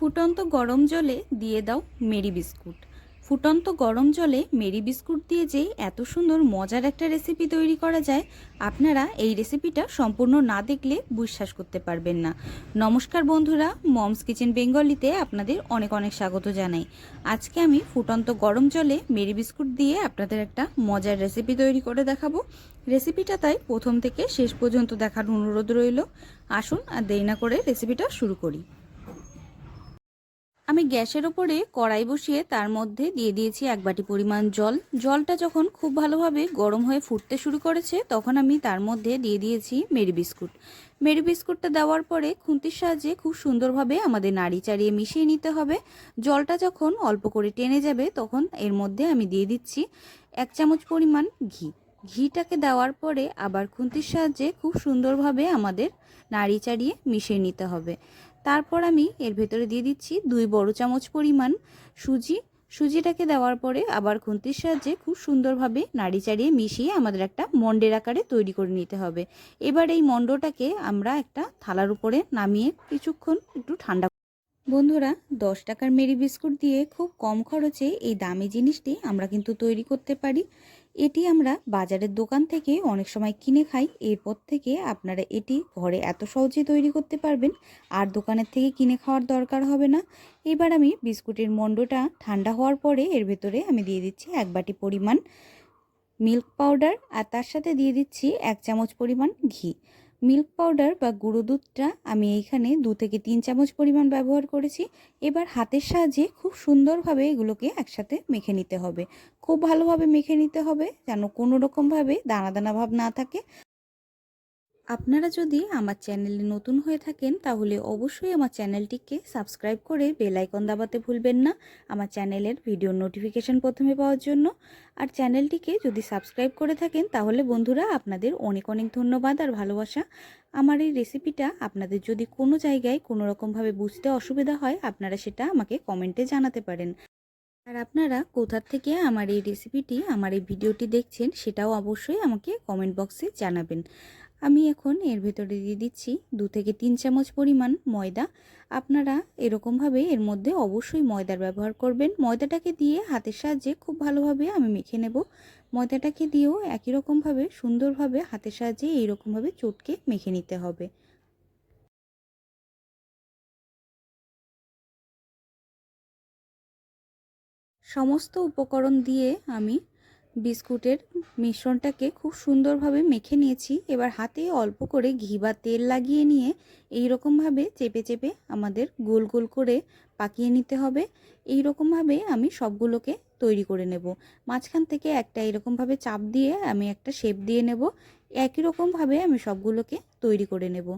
ফুটন্ত গরম জলে দিয়ে দাও মেরি বিস্কুট। ফুটন্ত গরম জলে মেরি বিস্কুট দিয়ে যে এত সুন্দর, মজার একটা রেসিপি তৈরি করা যায়, আপনারা এই রেসিপিটা সম্পূর্ণ না দেখলে বিশ্বাস করতে পারবেন না। নমস্কার বন্ধুরা, মমস কিচেন বেঙ্গলিতে আপনাদের অনেক অনেক স্বাগত জানাই। আজকে আমি ফুটন্ত গরম জলে মেরি বিস্কুট দিয়ে আপনাদের একটা মজার রেসিপি তৈরি করে দেখাবো। রেসিপিটা তাই প্রথম থেকে শেষ পর্যন্ত দেখার অনুরোধ রইল। আসুন আর দেরি না করে রেসিপিটা শুরু করি। আমি গ্যাসের ওপরে কড়াই বসিয়ে তার মধ্যে দিয়ে দিয়েছি এক বাটি পরিমাণ জল। জলটা যখন খুব ভালোভাবে গরম হয়ে ফুটতে শুরু করেছে, তখন আমি তার মধ্যে দিয়ে দিয়েছি মেরি বিস্কুট। মেরি বিস্কুটটা দেওয়ার পরে খুন্তির সাহায্যে খুব সুন্দরভাবে আমাদের নাড়ি চাড়িয়ে মিশিয়ে নিতে হবে। জলটা যখন অল্প করে টেনে যাবে, তখন এর মধ্যে আমি দিয়ে দিচ্ছি এক চামচ পরিমাণ ঘি। ঘিটাকে দেওয়ার পরে আবার খুন্তির সাহায্যে খুব সুন্দরভাবে আমাদের নাড়ি চাড়িয়ে মিশিয়ে নিতে হবে। তারপর আমি এর ভেতরে দিয়ে দিচ্ছি দুই বড় চামচ পরিমাণ সুজি। সুজিটাকে দেওয়ার পরে আবার খুন্তির সাহায্যে খুব সুন্দরভাবে নাড়ি চাড়িয়ে মিশিয়ে আমাদের একটা মন্ডের আকারে তৈরি করে নিতে হবে। এবার এই মন্ডটাকে আমরা একটা থালার উপরে নামিয়ে কিছুক্ষণ একটু ঠান্ডা বন্ধুরা, দশ টাকার মেরি বিস্কুট দিয়ে খুব কম খরচে এই দামি জিনিসটি আমরা কিন্তু তৈরি করতে পারি। এটি আমরা বাজারের দোকান থেকে অনেক সময় কিনে খাই। এরপর থেকে আপনারা এটি ঘরে এত সহজে তৈরি করতে পারবেন, আর দোকানের থেকে কিনে খাওয়ার দরকার হবে না। এবার আমি বিস্কুটের মণ্ডটা ঠান্ডা হওয়ার পরে এর ভেতরে আমি দিয়ে দিচ্ছি এক বাটি পরিমাণ মিল্ক পাউডার, আর তার সাথে দিয়ে দিচ্ছি এক চামচ পরিমাণ ঘি। মিল্ক পাউডার বা গুঁড়ো দুধটা আমি এইখানে দু থেকে তিন চামচ পরিমাণ ব্যবহার করেছি। এবার হাতের সাহায্যে খুব সুন্দরভাবে এগুলোকে একসাথে মেখে নিতে হবে। খুব ভালোভাবে মেখে নিতে হবে যেন কোনো রকমভাবে দানা দানা ভাব না থাকে। আপনারা যদি আমার চ্যানেলে নতুন হয়ে থাকেন, তাহলে অবশ্যই আমার চ্যানেলটিকে সাবস্ক্রাইব করে বেল আইকন দাবাতে ভুলবেন না। আমার চ্যানেলের ভিডিও নোটিফিকেশন প্রথমে পাওয়ার জন্য। আর চ্যানেলটিকে যদি সাবস্ক্রাইব করে থাকেন, তাহলে বন্ধুরা আপনাদের অনেক অনেক ধন্যবাদ আর ভালোবাসা। আমার এই রেসিপিটা আপনাদের যদি কোনো জায়গায় কোনো রকমভাবে বুঝতে অসুবিধা হয়, আপনারা সেটা আমাকে কমেন্টে জানাতে পারেন। আর আপনারা কোথার থেকে আমার এই রেসিপিটি, আমার এই ভিডিওটি দেখছেন, সেটাও অবশ্যই আমাকে কমেন্ট বক্সে জানাবেন। আমি এখন এর ভেতরে দিয়ে দিচ্ছি দু থেকে তিন চামচ পরিমাণ ময়দা। আপনারা এরকমভাবে এর মধ্যে অবশ্যই ময়দার ব্যবহার করবেন। ময়দাটাকে দিয়ে হাতের সাহায্যে খুব ভালোভাবে আমি মেখে নেব। ময়দাটাকে দিয়েও একই রকমভাবে সুন্দরভাবে হাতের সাহায্যে এইরকমভাবে চটকে মেখে নিতে হবে। সমস্ত উপকরণ দিয়ে আমি বিস্কুটের মিশ্রণটাকে খুব সুন্দরভাবে মেখে নিয়েছি। এবার হাতে অল্প করে ঘি বা তেল লাগিয়ে নিয়ে এই রকমভাবে চেপে চেপে আমাদের গোল গোল করে পাকিয়ে নিতে হবে। এই রকমভাবে আমি সবগুলোকে তৈরি করে নেব। মাঝখান থেকে একটা এরকমভাবে চাপ দিয়ে আমি একটা শেপ দিয়ে নেব। একই রকমভাবে আমি সবগুলোকে তৈরি করে নেব।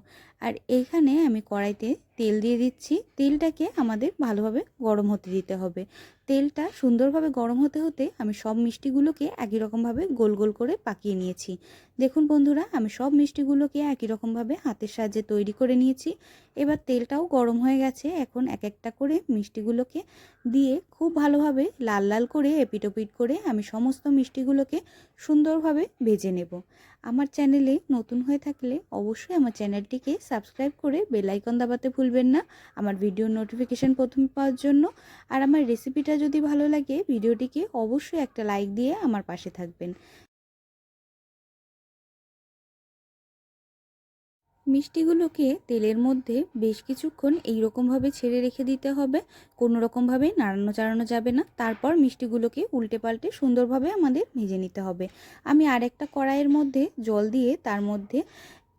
আর এইখানে আমি কড়াইতে তেল দিয়ে দিচ্ছি। তেলটাকে আমাদের ভালোভাবে গরম হতে দিতে হবে। তেলটা সুন্দরভাবে গরম হতে হতে আমি সব মিষ্টিগুলোকে একই রকমভাবে গোল গোল করে পাকিয়ে নিয়েছি। দেখুন বন্ধুরা, আমি সব মিষ্টিগুলোকে একই রকমভাবে হাতের সাহায্যে তৈরি করে নিয়েছি। এবার তেলটাও গরম হয়ে গেছে। এখন এক একটা করে মিষ্টিগুলোকে দিয়ে খুব ভালোভাবে লাল লাল করে এপিটোপিট করে আমি সমস্ত মিষ্টিগুলোকে সুন্দরভাবে ভেজে নেব। আমার চ্যানেলে নতুন হয়ে থাকলে অবশ্যই আমার চ্যানেলটিকে সাবস্ক্রাইব করে বেল আইকন দাবাতে ভুলবেন না, আমার ভিডিও নোটিফিকেশান প্রথমে পাওয়ার জন্য। আর আমার রেসিপিটা যদি ভালো লাগে, ভিডিওটিকে অবশ্যই একটা লাইক দিয়ে আমার পাশে থাকবেন। মিষ্টিগুলোকে তেলের মধ্যে বেশ কিছুক্ষণ এই রকমভাবে ছেড়ে রেখে দিতে হবে, কোনো রকমভাবে নাড়ানো চাড়ানো যাবে না। তারপর মিষ্টিগুলোকে উল্টে পাল্টে সুন্দরভাবে আমাদের ভেজে নিতে হবে। আমি আরেকটা কড়াইয়ের মধ্যে জল দিয়ে তার মধ্যে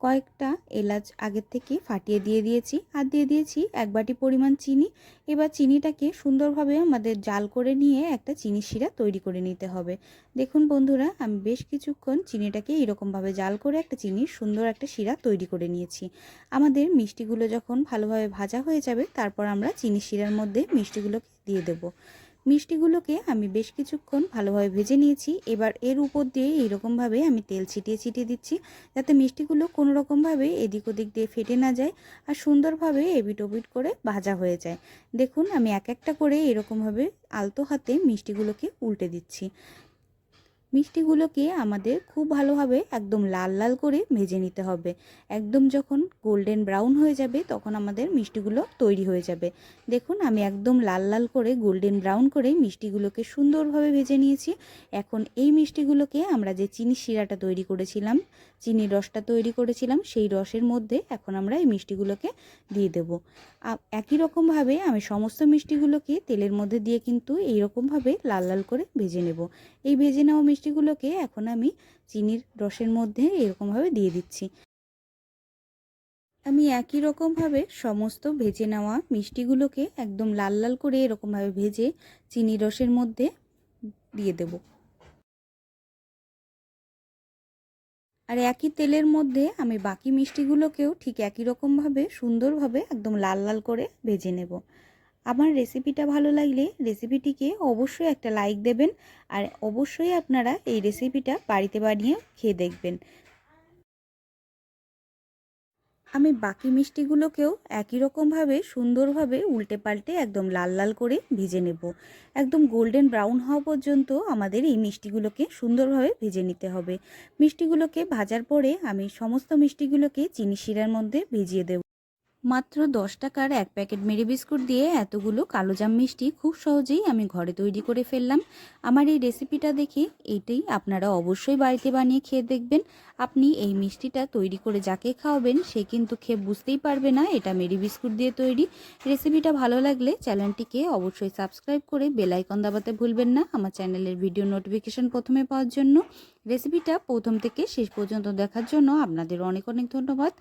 কয়েকটা এলাচ আগের থেকে ফাটিয়ে দিয়ে দিয়েছি আর দিয়ে দিয়েছি এক বাটি পরিমাণ চিনি। এবার চিনিটাকে সুন্দরভাবে আমাদের জাল করে নিয়ে একটা চিনি শিরা তৈরি করে নিতে হবে। দেখুন বন্ধুরা, আমি বেশ কিছুক্ষণ চিনিটাকে এরকমভাবে জাল করে একটা চিনির সুন্দর একটা শিরা তৈরি করে নিয়েছি। আমাদের মিষ্টিগুলো যখন ভালোভাবে ভাজা হয়ে যাবে, তারপর আমরা চিনি শিরার মধ্যে মিষ্টিগুলোকে দিয়ে দেবো। মিষ্টিগুলোকে আমি বেশ কিছুক্ষণ ভালোভাবে ভেজে নিয়েছি। এবার এর উপর দিয়ে এইরকমভাবে আমি তেল ছিটিয়ে ছিটিয়ে দিচ্ছি যাতে মিষ্টিগুলো কোনো রকমভাবে এদিক ওদিক দিয়ে ফেটে না যায় আর সুন্দরভাবে এবিট ওবিট করে ভাজা হয়ে যায়। দেখুন, আমি এক একটা করে এরকমভাবে আলতো হাতে মিষ্টিগুলোকে উল্টে দিচ্ছি। মিষ্টিগুলোকে আমাদের খুব ভালোভাবে একদম লাল লাল করে ভেজে নিতে হবে। একদম যখন গোল্ডেন ব্রাউন হয়ে যাবে, তখন আমাদের মিষ্টিগুলো তৈরি হয়ে যাবে। দেখুন, আমি একদম লাল লাল করে গোল্ডেন ব্রাউন করে মিষ্টিগুলোকে সুন্দরভাবে ভেজে নিয়েছি। এখন এই মিষ্টিগুলোকে আমরা যে চিনি শিরাটা তৈরি করেছিলাম, চিনির রসটা তৈরি করেছিলাম, সেই রসের মধ্যে এখন আমরা এই মিষ্টিগুলোকে দিয়ে দেব। একই রকমভাবে আমি সমস্ত মিষ্টিগুলোকে তেলের মধ্যে দিয়ে কিন্তু এইরকমভাবে লাল লাল করে ভেজে নেব। এই ভেজে নেওয়া মিষ্টিগুলোকে এখন আমি চিনির রসের মধ্যে এরকমভাবে দিয়ে দিচ্ছি। আমি একই রকমভাবে সমস্ত ভেজে নেওয়া মিষ্টিগুলোকে একদম লাল লাল করে এরকমভাবে ভেজে চিনি রসের মধ্যে দিয়ে দেব। আর একই তেলের মধ্যে আমি বাকি মিষ্টিগুলোকেও ঠিক একই রকমভাবে সুন্দরভাবে একদম লাল লাল করে ভেজে নেব। আমার রেসিপিটা ভালো লাগলে রেসিপিটিকে অবশ্যই একটা লাইক দেবেন আর অবশ্যই আপনারা এই রেসিপিটা বাড়িতে বানিয়ে খেয়ে দেখবেন। আমি বাকি মিষ্টিগুলোকেও একই রকমভাবে সুন্দরভাবে উল্টে পাল্টে একদম লাল লাল করে ভেজে নেব। একদম গোল্ডেন ব্রাউন হওয়া পর্যন্ত আমাদের এই মিষ্টিগুলোকে সুন্দরভাবে ভেজে নিতে হবে। মিষ্টিগুলোকে ভাজার পরে আমি সমস্ত মিষ্টিগুলোকে চিনি শিরার মধ্যে ভিজিয়ে দেব। মাত্র দশ টাকার এক প্যাকেট মেরি বিস্কুট দিয়ে এতগুলো কালোজাম মিষ্টি খুব সহজেই আমি ঘরে তৈরি করে ফেললাম। আমার এই রেসিপিটা দেখে এইটাই আপনারা অবশ্যই বাড়িতে বানিয়ে খেয়ে দেখবেন। আপনি এই মিষ্টিটা তৈরি করে যাকে খাওয়াবেন, সে কিন্তু খেয়ে বুঝতেই পারবে না এটা মেরি বিস্কুট দিয়ে তৈরি। রেসিপিটা ভালো লাগলে চ্যানেলটিকে অবশ্যই সাবস্ক্রাইব করে বেলাইকন দাবাতে ভুলবেন না আমার চ্যানেলের ভিডিও নোটিফিকেশন প্রথমে পাওয়ার জন্য। রেসিপিটা প্রথম থেকে শেষ পর্যন্ত দেখার জন্য আপনাদের অনেক অনেক ধন্যবাদ।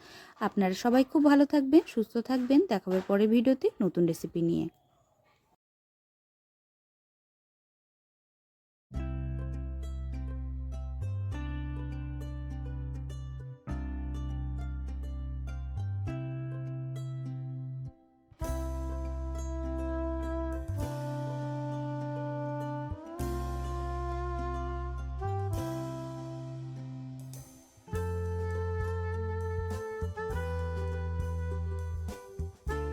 আপনারা সবাই খুব ভালো থাকবেন সুস্থ থাকবেন দেখাবে পরে ভিডিওতে নতুন রেসিপি নিয়ে।